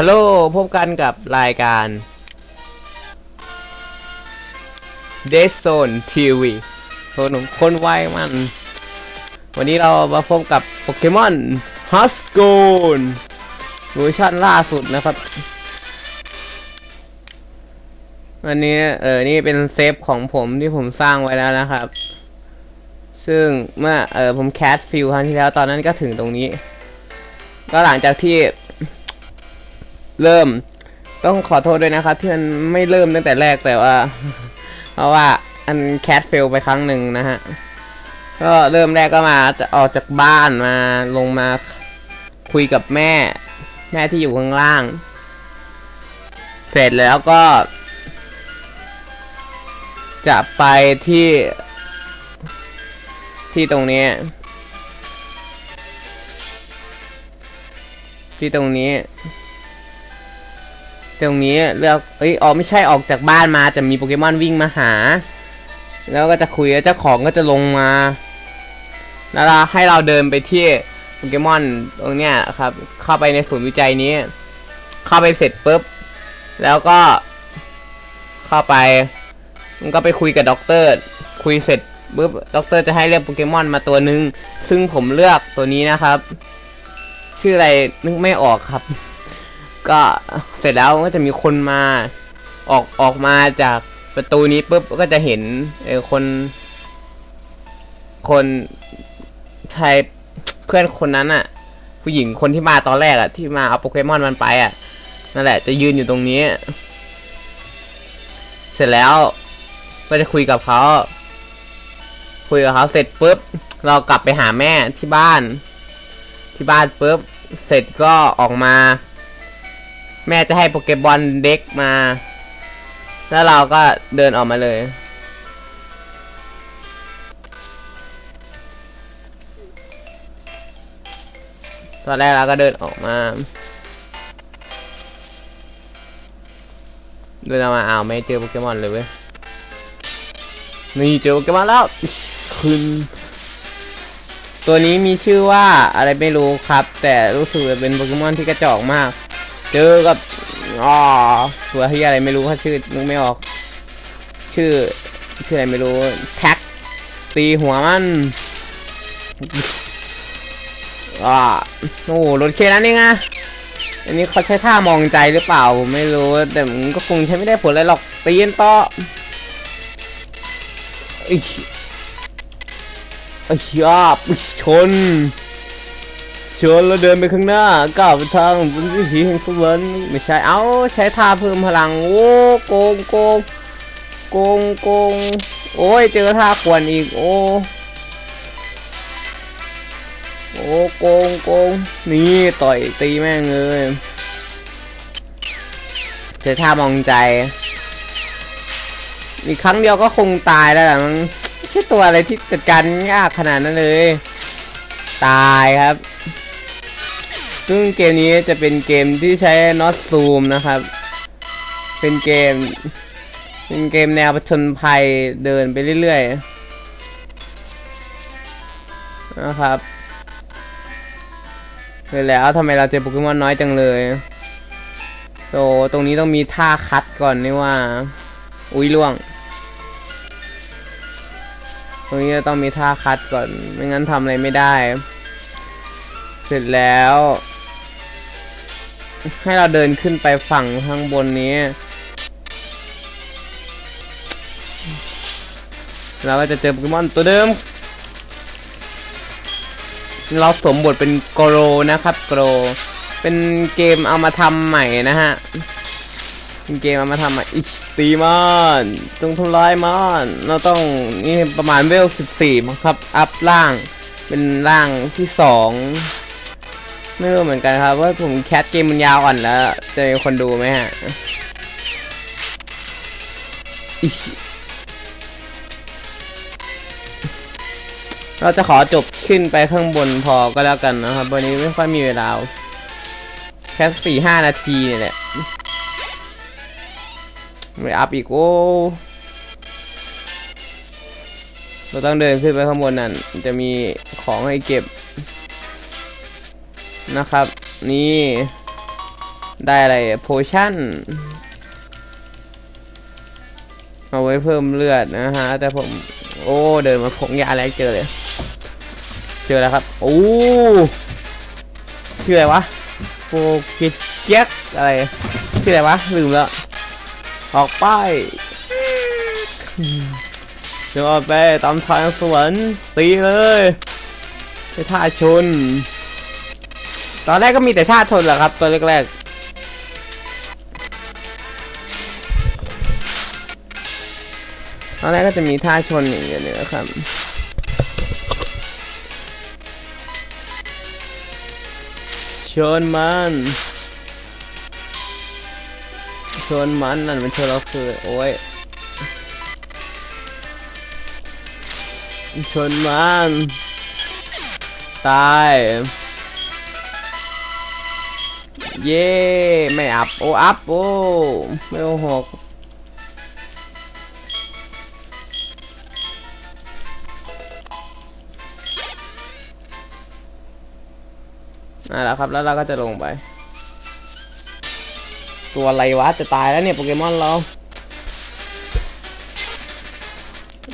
ฮัลโหลพบกันกับรายการ d e z o n e TV โซนคนไวมัน วันนี้เรามาพบกับโปเกมอนฮัสโกนเวอร์ชันล่าสุดนะครับ วันนี้เออนี่เป็นเซฟของผมที่ผมสร้างไว้แล้วนะครับ ซึ่งเมื่อเออผมแคสฟิลครั้งที่แล้วตอนนั้นก็ถึงตรงนี้ ก็หลังจากที่ เริ่ม ต้องขอโทษด้วยนะครับที่มันไม่เริ่มตั้งแต่แรกแต่ว่า เพราะว่าอันแคสเฟลไปครั้งหนึ่งนะฮะ ก็เริ่มแรกก็มาจะออกจากบ้านมาลงมาคุยกับแม่ แม่ที่อยู่ข้างล่าง เสร็จแล้วก็ จะไปที่ ที่ตรงนี้ ที่ตรงนี้ ตรงนี้เลือกเอ้ยออกไม่ใช่ออกจากบ้านมาจะมีโปเกมอนวิ่งมาหา แล้วก็จะคุยแล้วเจ้าของก็จะลงมา แล้วให้เราเดินไปที่โปเกมอนตรงเนี้ยครับ เข้าไปในศูนย์วิจัยนี้ เข้าไปเสร็จปุ๊บ แล้วก็เข้าไป มันก็ไปคุยกับด็อกเตอร์ คุยเสร็จปุ๊บด็อกเตอร์จะให้เลือกโปเกมอนมาตัวหนึ่งซึ่งผมเลือกตัวนี้นะครับ ชื่ออะไรนึกไม่ออกครับ ก็เสร็จแล้วก็จะมีคนมาออกออกมาจากประตูนี้ปุ๊บก็จะเห็นเออคน คนชายเพื่อนคนนั้นอะผู้หญิงคนที่มาตอนแรกอะที่มาเอาโปเกมอนมันไปอะนั่นแหละ จะยืนอยู่ตรงนี้ เสร็จแล้วก็จะคุยกับเขาคุยกับเขาเสร็จปุ๊บเรากลับไปหาแม่ที่บ้าน ที่บ้านปุ๊บเสร็จก็ออกมา แม่จะให้โปเกบอลเด็กมา แล้วเราก็เดินออกมาเลย ตอนแรกเราก็เดินออกมา เดินออกมาอ้าวไม่เจอโปเกมอนเลยเว้ย นี่เจอโปเกมอนแล้วคุณตัวนี้มีชื่อว่าอะไรไม่รู้ครับ แต่รู้สึกเป็นโปเกมอนที่กระจอกมาก เจอกับอ๋อตัวที่อะไรไม่รู้เขาชื่อนึกไม่ออก ชื่อ ชื่ออะไรไม่รู้ แท็ก ตีหัวมันอ่าโอ้รถเคนั้นเองอะอันนี้เขาใช้ท่ามองใจหรือเปล่าผมไม่รู้ แต่มันก็คงใช้ไม่ได้ผลอะไรหรอกตีนต่อไอ้ไอ้ยาบชน ชนแล้วเดินไปข้างหน้าก้าวไปทางวิถีแห่งสวรรค์ไม่ใช่เอาใช้ท่าเพิ่มพลังโอ้โกงโกงโกงโกงโอ้ยเจอท่าขวนอีกโอ้โอ้โกงโกงนี่ต่อยตีแม่งเลยเจอท่ามองใจ อีกครั้งเดียวก็คงตายแล้วแหละมันไม่ใช่ตัวอะไรที่จัดการยากขนาดนั้นเลย ตายครับ ซึ่งเกมนี้จะเป็นเกมที่ใช้ not zoom นะครับ เป็นเกม เป็นเกมแนวผชนภัยเดินไปเรื่อยๆ นะครับเลยแล้วทำไมเราเจอโปเกมอนน้อยจังเลยโตตรงนี้ต้องมีท่าคัดก่อนนี่ว่า อุ้ยล่วง ตรงนี้จะต้องมีท่าคัดก่อน ไม่งั้นทำอะไรไม่ได้ เสร็จแล้ว ให้เราเดินขึ้นไปฝั่งข้างบนนี้ เราก็จะเจอโปเกมอนตัวเดิม เราสวมบทเป็นโกโรนะครับโกโร เป็นเกมเอามาทำใหม่นะฮะ เป็นเกมเอามาทำใหม่อิตีมอนจงทำลายมอนเราต้องนี่ประมาณเวลสิบสี่มั้งครับ อัพล่าง เป็นร่างที่สอง ไม่รู้เหมือนกันครับว่าผมแคสเกมมันยาวอ่อนแล้ว จะมีคนดูไหมฮะเราจะขอจบขึ้นไปข้างบนพอก็แล้วกันนะครับ วันนี้ไม่ค่อยมีเวลา แค่สี่ห้านาทีนี่แหละ ไม่อัพอีกโอ้เราต้องเดินขึ้นไปข้างบนนั่น จะมีของให้เก็บ นะครับ นี่ได้อะไรโพชั่นเอาไว้เพิ่มเลือดนะฮะ แต่ผม โอ้ เดินมาผงยาแรกเจอเลย เจอแล้วครับ โอ้ชื่ออะไรวะโปเกเจ็กอะไร ชื่ออะไรวะ ลืมแล้ว ออกไปเดี๋ยวออกไปตามทางสวรรค์ตีเลยไปท่าชน ตอนแรกก็มีแต่ท่าชนแหละครับ ตัวแรกๆตอนแรกก็จะมีท่าชนอย่างเงี้ยนี่นะครับชนมันชนมันนั่นมันชนเราคือโอ้ยชนมันตาย เย่ไม่อัพโอ้อัพโอ้ไม่โอหกนั่นแหละครับแล้วเราก็จะลงไป ตัวอะไรวะจะตายแล้วเนี่ยโปเกมอนเรา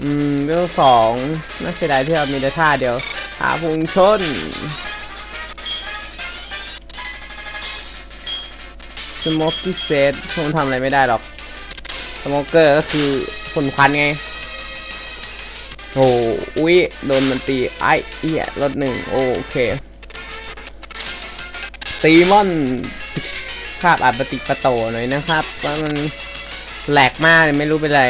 อืมเรื่องสองน่าเสียดายที่เรามีแต่ท่าเดียวหาพุงชน สโมกที่เซตคงทำอะไรไม่ได้หรอกสโมกเกอร์ก็คือผลควันไง โอ้อุ้ยโดนมันตีไอ้เหี้ยลดหนึ่งโอเค ตีมอนภาพอาจปฏิปโตหน่อยนะครับว่ามันแหลกมากเลยไม่รู้เป็นไร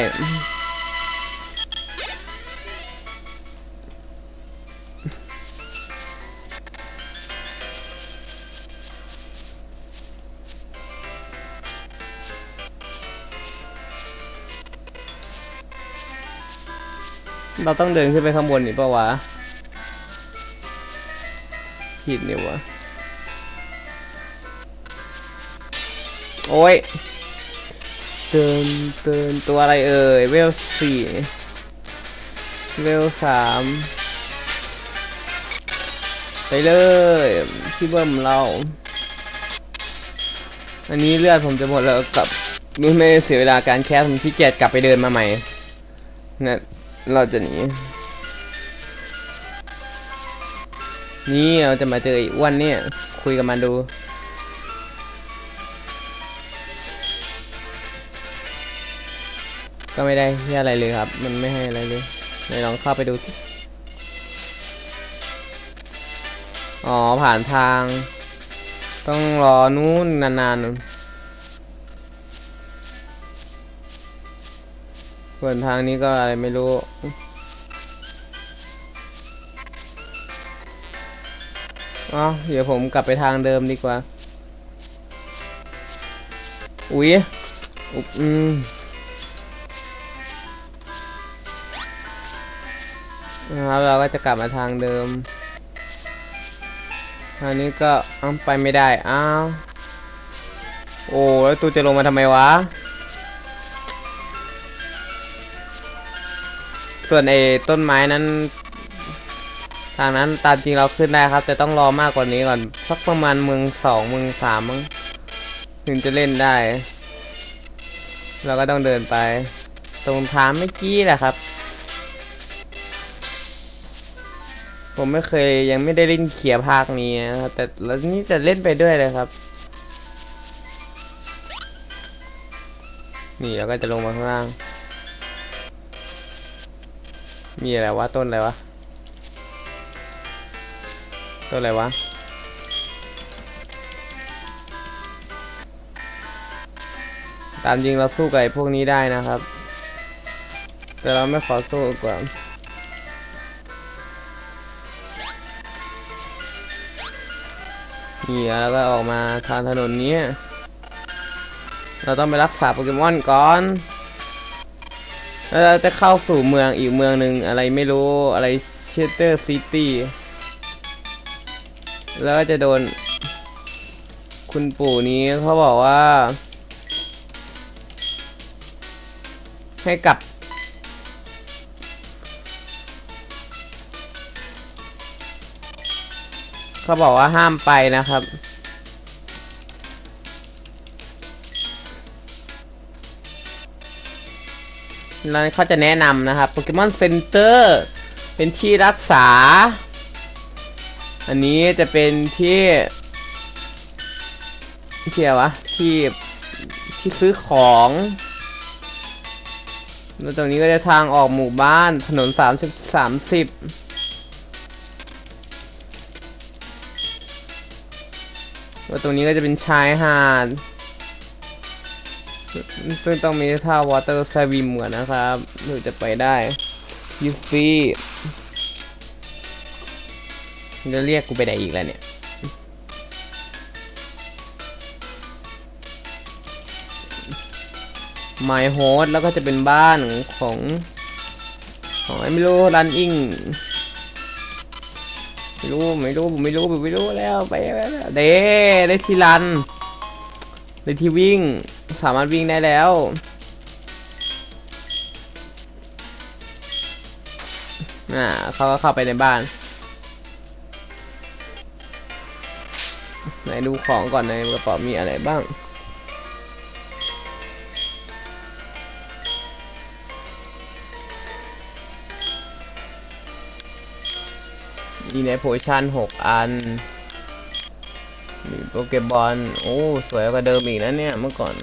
เราต้องเดินขึ้นไปข้างบนนี่ปะวะผิดนี่วะ โอ้ยเดินเดินตัวอะไรเอ่ย เวลสี่เวลสามไปเลยพี่เบิ้มเรา อันนี้เลือดผมจะหมดแล้วกับไม่ไม่เสียเวลาการแคสผมที่เกียจกลับไปเดินมาใหม่นะ เราจะหนีนี่เราจะมาเจอไอ้อ้วนเนี่ย คุยกับมันดูก็ไม่ได้ที่อะไรเลยครับ มันไม่ให้อะไรเลยไหนลองเข้าไปดูสิ อ๋อ ผ่านทาง ต้องรอนู้นนานๆ ส่วนทางนี้ก็อะไรไม่รู้อ๋อเดี๋ยวผมกลับไปทางเดิมดีกว่า อุ๊ยอุ๊อืมนะครับเราก็จะกลับมาทางเดิมทางนี้ก็อ้าไปไม่ได้ อ้าว โอ้ แล้วตูจะลงมาทำไมวะ ส่วนไอ้ต้นไม้นั้น ทางนั้นตามจริงเราขึ้นได้ครับ แต่ต้องรอมากกว่านี้ก่อน สักประมาณเมืองสองเมืองสามมั้งถึงจะเล่นได้ เราก็ต้องเดินไป ตรงทางเมื่อกี้แหละครับ ผมไม่เคยยังไม่ได้เล่นเขียภาคนี้นะครับแต่แล้วนี่จะเล่นไปด้วยเลยครับ นี่เราก็จะลงมาข้างล่าง มีอะไรวะ ต้นอะไรวะ ต้นอะไรวะ ตามจริงเราสู้กับไอ้พวกนี้ได้นะครับ แต่เราไม่ขอสู้กว่านี่แล้วก็ออกมาทางถนนนี้ เราต้องไปรักษาโปเกมอนก่อน แล้วเราจะเข้าสู่เมืองอีกเมืองหนึ่งอะไรไม่รู้อะไรเชสเตอร์ซิตี้แล้วก็จะโดน คุณปู่นี้เขาบอกว่า ให้กลับเขาบอกว่าห้ามไปนะครับ แล้วเขาจะแนะนำนะครับโปเกมอนเซ็นเตอร์เป็นที่รักษา อันนี้จะเป็นที่ที่อะไรวะที่ที่ซื้อของแล้วตรงนี้ก็จะทางออกหมู่บ้านถนนสามสิบสามสิบแล้วตรงนี้ก็จะเป็นชายหาด ซึ่งต้องมีท่าวอเตอร์สวิมก่อนนะครับถึงจะไปได้ยูฟี่จะเรียกกูไปไหนอีกแล้วเนี่ย My Host แล้วก็จะเป็นบ้านของ ของไม่รู้รันอิงไม่รู้ ไม่รู้ ผมไม่รู้ ผมไม่รู้แล้ว ไปแล้วเด้ได้ที่รัน ได้ที่วิ่งสามารถวิ่งได้แล้ว อ่าเขาก็เข้าไปในบ้าน ไหนดูของก่อนในกระเป๋ามีอะไรบ้าง มีในโพชั่นหกอัน มีโปเกบอลโอ้สวยกว่าเดิมอีกนะเนี่ยเมื่อก่อน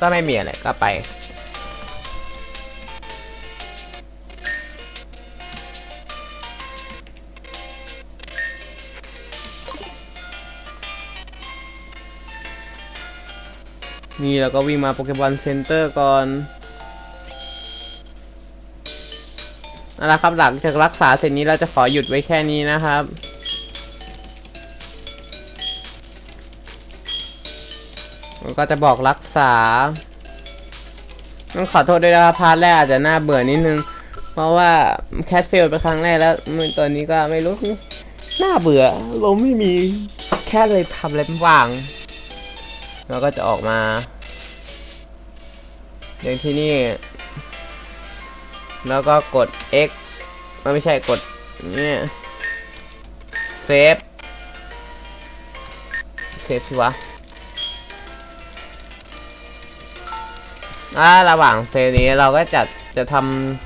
ก็ไม่มีอะไรก็ไป นี่เราก็วิ่งมาโปเกมอนเซ็นเตอร์ก่อน เอาละครับหลังจากรักษาเสร็จนี้เราจะขอหยุดไว้แค่นี้นะครับมันก็จะบอกรักษาต้องขอโทษด้วยนะครับพาร์ทแรกอาจจะน่าเบื่อนิดนึง เพราะว่าแคสเฟลไปครั้งแรกแล้วตอนนี้ก็ไม่รู้น่าเบื่อเราไม่มีแค่เลยทำอะไรว่างแล้วก็จะออกมาอย่างที่นี่ แล้วก็กด X มันไม่ใช่กดเนี่ยเซฟเซฟสิวะอ่าระหว่างเซฟนี้เราก็จะจะท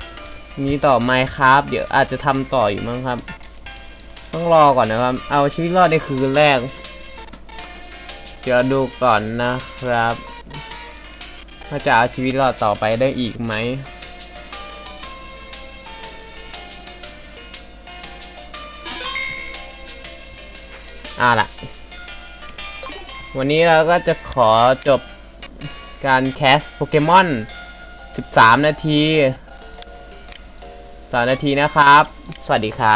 ำนี้ต่อไมครับเดี๋ยวอาจจะทำต่ออยู่มั้งครับ ต้องรอก่อนนะครับ เอาชีวิตรอดในคืนแรก เดี๋ยวดูก่อนนะครับว่าจะเอาชีวิตรอดต่อไปได้อีกไหม อ่าล่ะ วันนี้เราก็จะขอจบการแคสโปเกมอน 13 นาที 3 นาทีนะครับ สวัสดีครับ